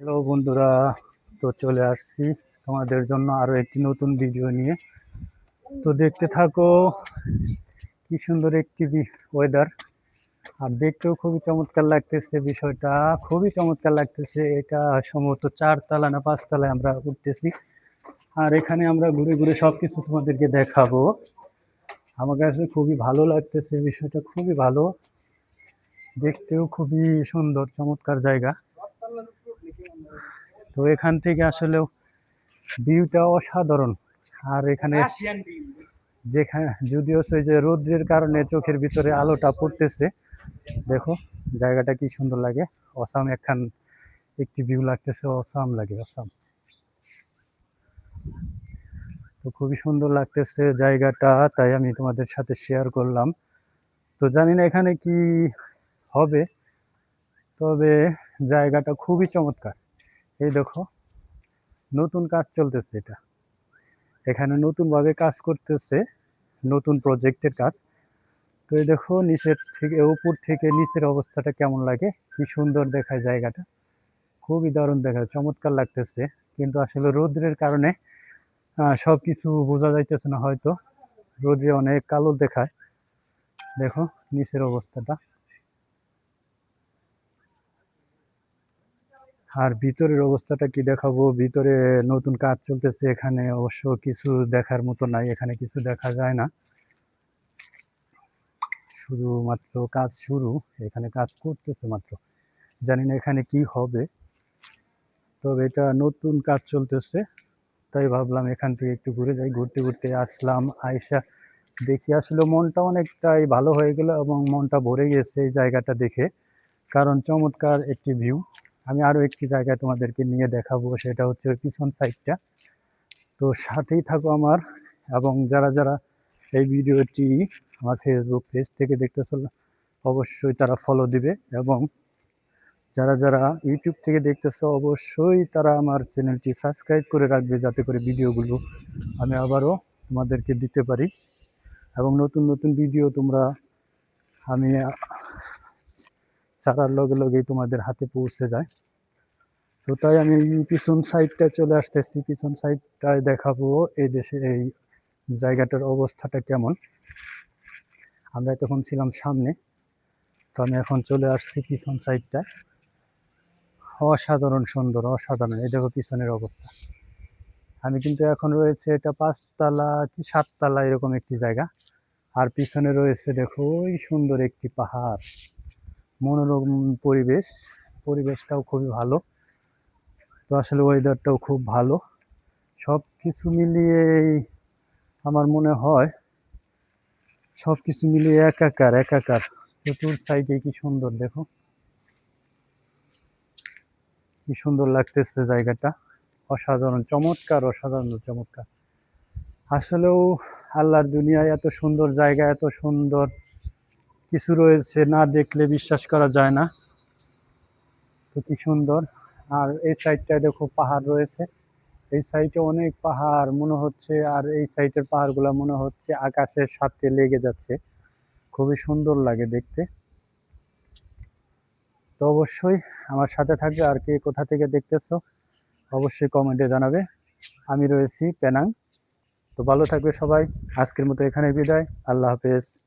Hello বন্ধুরা, তো চলে আসছি তোমাদের জন্য আরও একটি নতুন ভিডিও নিয়ে। তো দেখতে থাকো কি সুন্দর একটি ওয়েদার আর দেখতেও খুবই চমৎকার লাগতেছে বিষয়টা, খুবই চমৎকার লাগতেছে। এটা সম্ভবত চারতলা না পাঁচতলায় আমরা উঠতেছি। আর এখানে আমরা ঘুরে ঘুরে সব কিছু তোমাদেরকে দেখাবো। আমার কাছে খুবই ভালো লাগতেছে বিষয়টা, খুবই ভালো। দেখতেও খুবই সুন্দর, চমৎকার জায়গা। তো এখান থেকে আসলেও ভিউটা অসাধারণ। আর এখানে যেখানে যদিও সেই যে রৌদ্রের কারণে চোখের ভিতরে আলোটা পড়তেছে দেখো জায়গাটা কি সুন্দর লাগে। অসাম একখান একটি ভিউ লাগতেছে অসাম লাগে অসাম। তো খুবই সুন্দর লাগতেছে জায়গাটা তাই আমি তোমাদের সাথে শেয়ার করলাম। তো জানি না এখানে কি হবে তবে জায়গাটা খুবই চমৎকার। এই দেখো, নতুন কাজ চলতেছে এটা। এখানে নতুনভাবে কাজ করতেছে, নতুন প্রজেক্টের কাজ। তো এই দেখো, নিচের থেকে উপর থেকে নিচের অবস্থাটা কেমন লাগে? কি সুন্দর দেখায় জায়গাটা। খুবই দারুণ দেখায়, চমৎকার লাগতেছে। কিন্তু আসলে রৌদ্রের কারণে সব কিছু বোঝা যাইতেছে না হয়তো। রোদে অনেক কালো দেখায়। দেখো, নিচের অবস্থাটা। আর ভিতরের অবস্থাটা কি দেখাবো? ভিতরে নতুন কাজ চলতেছে এখানে, অবশ্য কিছু দেখার মতো নাই, এখানে কিছু দেখা যায় না। শুধুমাত্র কাজ শুরু, এখানে কাজ করতেছে মাত্র। জানি না এখানে কি হবে। তবে এটা নতুন কাজ চলতেছে, তাই ভাবলাম এখান থেকে একটু ঘুরে যাই। ঘুরতে ঘুরতে আসলাম আয়সা দেখি আসলে মনটা অনেকটাই ভালো হয়ে গেল এবং মনটা ভরে গেছে এই জায়গাটা দেখে। কারণ চমৎকার একটি ভিউ আমি আরও একটি জায়গায় তোমাদেরকে নিয়ে দেখাবো, সেটা হচ্ছে ওই পিছন সাইডটা তো সাথেই থাকো আমার, এবং যারা যারা এই ভিডিওটি আমার ফেসবুক পেজ থেকে দেখতেছ, অবশ্যই তারা ফলো দিবে, এবং যারা যারা ইউটিউব থেকে দেখতেছ, অবশ্যই তারা আমার চ্যানেলটি সাবস্ক্রাইব করে রাখবে, যাতে করে ভিডিওগুলো আমি আবারও তোমাদেরকে দিতে পারি। এবং নতুন নতুন ভিডিও তোমরা আমি ছাড়ার লগে লগেই তোমাদের হাতে পৌঁছে যায়। তো তাই আমি পিছন সাইডটা চলে আসতেছি। পিছন সাইডটায় দেখাবো এই দেশে, এই জায়গাটার অবস্থাটা কেমন। আমরা তখন ছিলাম সামনে, তো আমি এখন চলে আসছি পিছন সাইডটা অসাধারণ সুন্দর, অসাধারণ। এই দেখো পিছনের অবস্থা। আমি কিন্তু এখন রয়েছে এটা পাঁচতলা কি সাততলা এরকম একটি জায়গা। আর পিছনে রয়েছে দেখো ওই সুন্দর একটি পাহাড়। মনোরম পরিবেশ, পরিবেশটাও খুবই ভালো। তো আসলে ওয়েদারটাও খুব ভালো। সব কিছু মিলিয়েই আমার মনে হয় সব কিছু মিলিয়ে একাকার একাকার। চতুর সাইডে কি সুন্দর, দেখো। কি সুন্দর লাগতেছে জায়গাটা। অসাধারণ, চমৎকার অসাধারণ, চমৎকার। আসলেও আল্লাহর দুনিয়ায় এত সুন্দর জায়গা, এত সুন্দর কিছু রয়েছে, না দেখলে বিশ্বাস করা যায় না। তো কি সুন্দর। আর এই সাইডটায় দেখো, পাহাড় রয়েছে। এই সাইডে অনেক পাহাড় মনে হচ্ছে, আর এই সাইডের পাহাড়গুলো মনে হচ্ছে আকাশের সাথে লেগে যাচ্ছে। খুবই সুন্দর লাগে দেখতে। তো অবশ্যই আমার সাথে থাকবে, আর কে কোথা থেকে দেখতেছো, অবশ্যই কমেন্টে জানাবে। আমি রয়েছি পেনাং। তো ভালো থাকবে সবাই। আজকের মতো এখানে বিদায়। আল্লাহ হাফেজ।